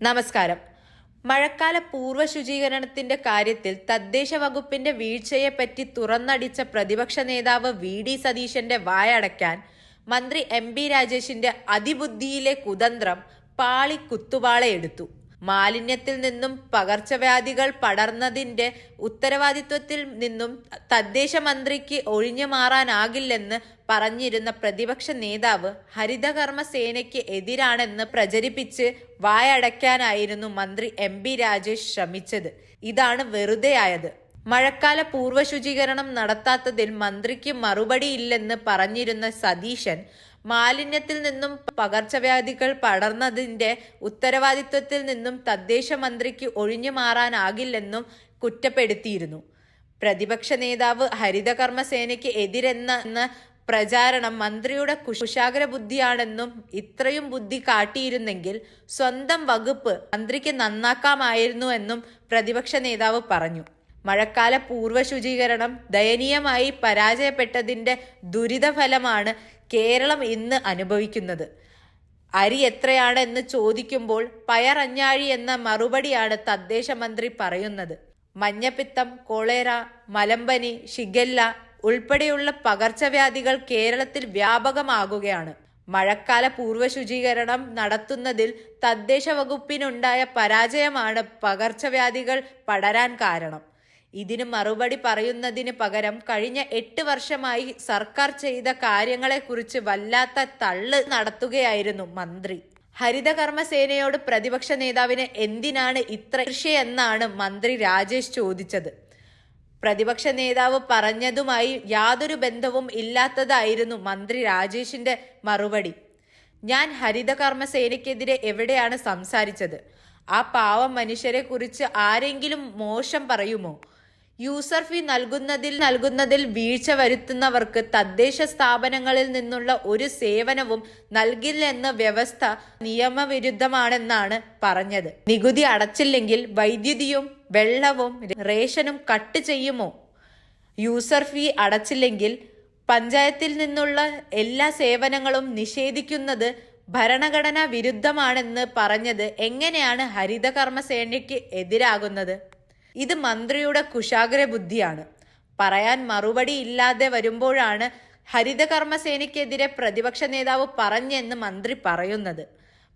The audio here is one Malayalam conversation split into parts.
നമസ്കാരം. മഴക്കാല പൂർവ ശുചീകരണത്തിന്റെ കാര്യത്തിൽ തദ്ദേശ വകുപ്പിന്റെ വീഴ്ചയെപ്പറ്റി തുറന്നടിച്ച പ്രതിപക്ഷ നേതാവ് വി ഡി സതീശന്റെ വായടയ്ക്കാൻ മന്ത്രി എം ബി രാജേഷിന്റെ അതിബുദ്ധിയിലെ കുതന്ത്രം പാളി കുത്തുപാളയെടുത്തു മാലിന്യത്തിൽ നിന്നും പകർച്ചവ്യാധികൾ പടർന്നതിന്റെ ഉത്തരവാദിത്വത്തിൽ നിന്നും തദ്ദേശ മന്ത്രിക്ക് ഒഴിഞ്ഞു മാറാനാകില്ലെന്ന് പറഞ്ഞിരുന്ന പ്രതിപക്ഷ നേതാവ് ഹരിതകർമ്മ സേനയ്ക്ക് എതിരാണെന്ന് പ്രചരിപ്പിച്ച് വായടയ്ക്കാനായിരുന്നു മന്ത്രി എം ബി രാജേഷ് ശ്രമിച്ചത്. ഇതാണ് വെറുതെയായത്. മഴക്കാല പൂർവ ശുചീകരണം നടത്താത്തതിൽ മന്ത്രിക്ക് മറുപടിയില്ലെന്ന് പറഞ്ഞിരുന്ന സതീശൻ മാലിന്യത്തിൽ നിന്നും പകർച്ചവ്യാധികൾ പടർന്നതിന്റെ ഉത്തരവാദിത്വത്തിൽ നിന്നും തദ്ദേശ മന്ത്രിക്ക് ഒഴിഞ്ഞു മാറാനാകില്ലെന്നും കുറ്റപ്പെടുത്തിയിരുന്നു. പ്രതിപക്ഷ നേതാവ് ഹരിതകർമ്മ സേനയ്ക്ക് എതിരെന്ന പ്രചാരണം മന്ത്രിയുടെ കുശാഗ്ര ബുദ്ധിയാണെന്നും ഇത്രയും ബുദ്ധി കാട്ടിയിരുന്നെങ്കിൽ സ്വന്തം വകുപ്പ് മന്ത്രിക്ക് നന്നാക്കാമായിരുന്നു എന്നും പ്രതിപക്ഷ നേതാവ് പറഞ്ഞു. മഴക്കാല പൂർവ ശുചീകരണം ദയനീയമായി പരാജയപ്പെട്ടതിന്റെ ദുരിതഫലമാണ് കേരളം ഇന്ന് അനുഭവിക്കുന്നത്. അരി എത്രയാണ് എന്ന് ചോദിക്കുമ്പോൾ പയറഞ്ഞാഴി എന്ന മറുപടിയാണ് തദ്ദേശ മന്ത്രി പറയുന്നത്. മഞ്ഞപ്പിത്തം കൊളേറ മലമ്പനി ഷിഗല്ല ഉൾപ്പെടെയുള്ള പകർച്ചവ്യാധികൾ കേരളത്തിൽ വ്യാപകമാകുകയാണ്. മഴക്കാല പൂർവ ശുചീകരണം നടത്തുന്നതിൽ തദ്ദേശ വകുപ്പിനുണ്ടായ പരാജയമാണ് പകർച്ചവ്യാധികൾ പടരാൻ കാരണം. ഇതിന് മറുപടി പറയുന്നതിന് പകരം കഴിഞ്ഞ എട്ട് വർഷമായി സർക്കാർ ചെയ്ത കാര്യങ്ങളെക്കുറിച്ച് വല്ലാത്ത തള്ള് നടത്തുകയായിരുന്നു മന്ത്രി. ഹരിതകർമ്മസേനയോട് പ്രതിപക്ഷ നേതാവിന് എന്തിനാണ് ഇത്ര എന്നാണ് മന്ത്രി രാജേഷ് ചോദിച്ചത്. പ്രതിപക്ഷ നേതാവ് പറഞ്ഞതുമായി യാതൊരു ബന്ധവും ഇല്ലാത്തതായിരുന്നു മന്ത്രി രാജേഷിന്റെ മറുപടി. ഞാൻ ഹരിതകർമ്മസേനയ്ക്കെതിരെ എവിടെയാണ് സംസാരിച്ചത്? ആ പാവം മനുഷ്യരെ കുറിച്ച് ആരെങ്കിലും മോശം പറയുമോ? യൂസർ ഫീ നൽകുന്നതിൽ നൽകുന്നതിൽ വീഴ്ച വരുത്തുന്നവർക്ക് തദ്ദേശ സ്ഥാപനങ്ങളിൽ നിന്നുള്ള ഒരു സേവനവും നൽകില്ലെന്ന വ്യവസ്ഥ നിയമവിരുദ്ധമാണെന്നാണ് പറഞ്ഞത്. നികുതി അടച്ചില്ലെങ്കിൽ വൈദ്യുതിയും വെള്ളവും റേഷനും കട്ട് ചെയ്യുമോ? യൂസർ ഫീ അടച്ചില്ലെങ്കിൽ പഞ്ചായത്തിൽ നിന്നുള്ള എല്ലാ സേവനങ്ങളും നിഷേധിക്കുന്നത് ഭരണഘടനാ വിരുദ്ധമാണെന്ന് പറഞ്ഞത് എങ്ങനെയാണ് ഹരിതകർമ്മ സേനയ്ക്ക് എതിരാകുന്നത്? ഇത് മന്ത്രിയുടെ കുശാഗ്ര ബുദ്ധിയാണ്. പറയാൻ മറുപടി ഇല്ലാതെ വരുമ്പോഴാണ് ഹരിതകർമ്മസേനയ്ക്കെതിരെ പ്രതിപക്ഷ നേതാവ് പറഞ്ഞെന്ന് മന്ത്രി പറയുന്നത്.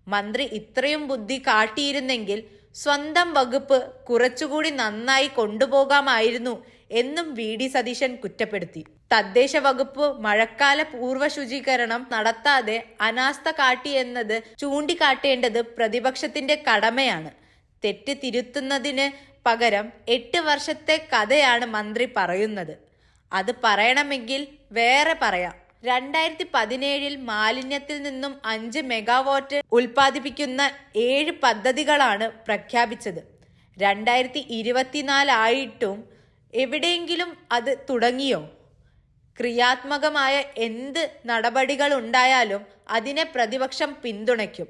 മന്ത്രി ഇത്രയും ബുദ്ധി കാട്ടിയിരുന്നെങ്കിൽ സ്വന്തം വകുപ്പ് കുറച്ചുകൂടി നന്നായി കൊണ്ടുപോകാമായിരുന്നു എന്നും വി. ഡി. സതീശൻ കുറ്റപ്പെടുത്തി. തദ്ദേശ വകുപ്പ് മഴക്കാല പൂർവ ശുചീകരണം നടത്താതെ അനാസ്ഥ കാട്ടി കാട്ടിയെന്നത് ചൂണ്ടിക്കാട്ടേണ്ടത് പ്രതിപക്ഷത്തിന്റെ കടമയാണ്. തെറ്റ് തിരുത്തുന്നതിന് പകരം എട്ട് വർഷത്തെ കഥയാണ് മന്ത്രി പറയുന്നത്. അത് പറയണമെങ്കിൽ വേറെ പറയാം. രണ്ടായിരത്തി പതിനേഴിൽ മാലിന്യത്തിൽ നിന്നും അഞ്ച് മെഗാവാട്ട് ഉൽപ്പാദിപ്പിക്കുന്ന ഏഴ് പദ്ധതികളാണ് പ്രഖ്യാപിച്ചത്. രണ്ടായിരത്തി ഇരുപത്തിനാലായിട്ടും എവിടെയെങ്കിലും അത് തുടങ്ങിയോ? ക്രിയാത്മകമായ എന്ത് നടപടികൾ ഉണ്ടായാലും അതിനെ പ്രതിപക്ഷം പിന്തുണയ്ക്കും.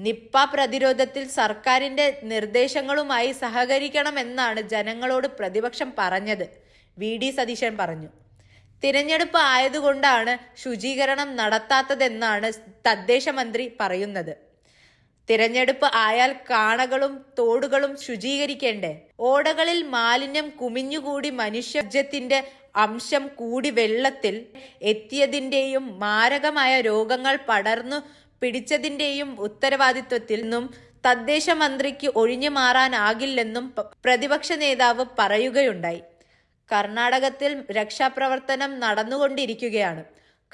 നിപ്പ പ്രതിരോധത്തിൽ സർക്കാരിന്റെ നിർദ്ദേശങ്ങളുമായി സഹകരിക്കണമെന്നാണ് ജനങ്ങളോട് പ്രതിപക്ഷം പറഞ്ഞത്. വി. ഡി. സതീശൻ പറഞ്ഞു. തിരഞ്ഞെടുപ്പ് ആയതുകൊണ്ടാണ് ശുചീകരണം നടത്താത്തതെന്നാണ് തദ്ദേശ മന്ത്രി പറയുന്നത്. തിരഞ്ഞെടുപ്പ് ആയാൽ കാണകളും തോടുകളും ശുചീകരിക്കേണ്ടേ. ഓടകളിൽ മാലിന്യം കുമിഞ്ഞുകൂടി മനുഷ്യജത്തിന്റെ അംശം കൂടി വെള്ളത്തിൽ എത്തിയതിന്റെയും മാരകമായ രോഗങ്ങൾ പടർന്നു പിടിച്ചതിന്റെയും ഉത്തരവാദിത്വത്തിൽ നിന്നും തദ്ദേശ മന്ത്രിക്ക് ഒഴിഞ്ഞു മാറാനാകില്ലെന്നും പ്രതിപക്ഷ നേതാവ് പറയുകയുണ്ടായി. കർണാടകത്തിൽ രക്ഷാപ്രവർത്തനം നടന്നുകൊണ്ടിരിക്കുകയാണ്.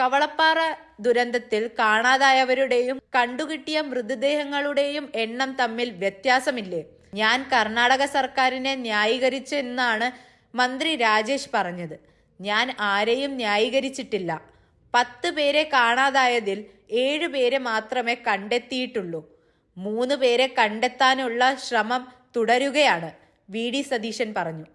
കവളപ്പാറ ദുരന്തത്തിൽ കാണാതായവരുടെയും കണ്ടുകിട്ടിയ മൃതദേഹങ്ങളുടെയും എണ്ണം തമ്മിൽ വ്യത്യാസമില്ലേ? ഞാൻ കർണാടക സർക്കാരിനെ ന്യായീകരിച്ചെന്നാണ് മന്ത്രി രാജേഷ് പറഞ്ഞത്. ഞാൻ ആരെയും ന്യായീകരിച്ചിട്ടില്ല. പത്ത് പേരെ കാണാതായതിൽ ഏഴ് പേരെ മാത്രമേ കണ്ടെത്തിയിട്ടുള്ളൂ. മൂന്ന് പേരെ കണ്ടെത്താനുള്ള ശ്രമം തുടരുകയാണ് വി ഡി സതീശൻ പറഞ്ഞു.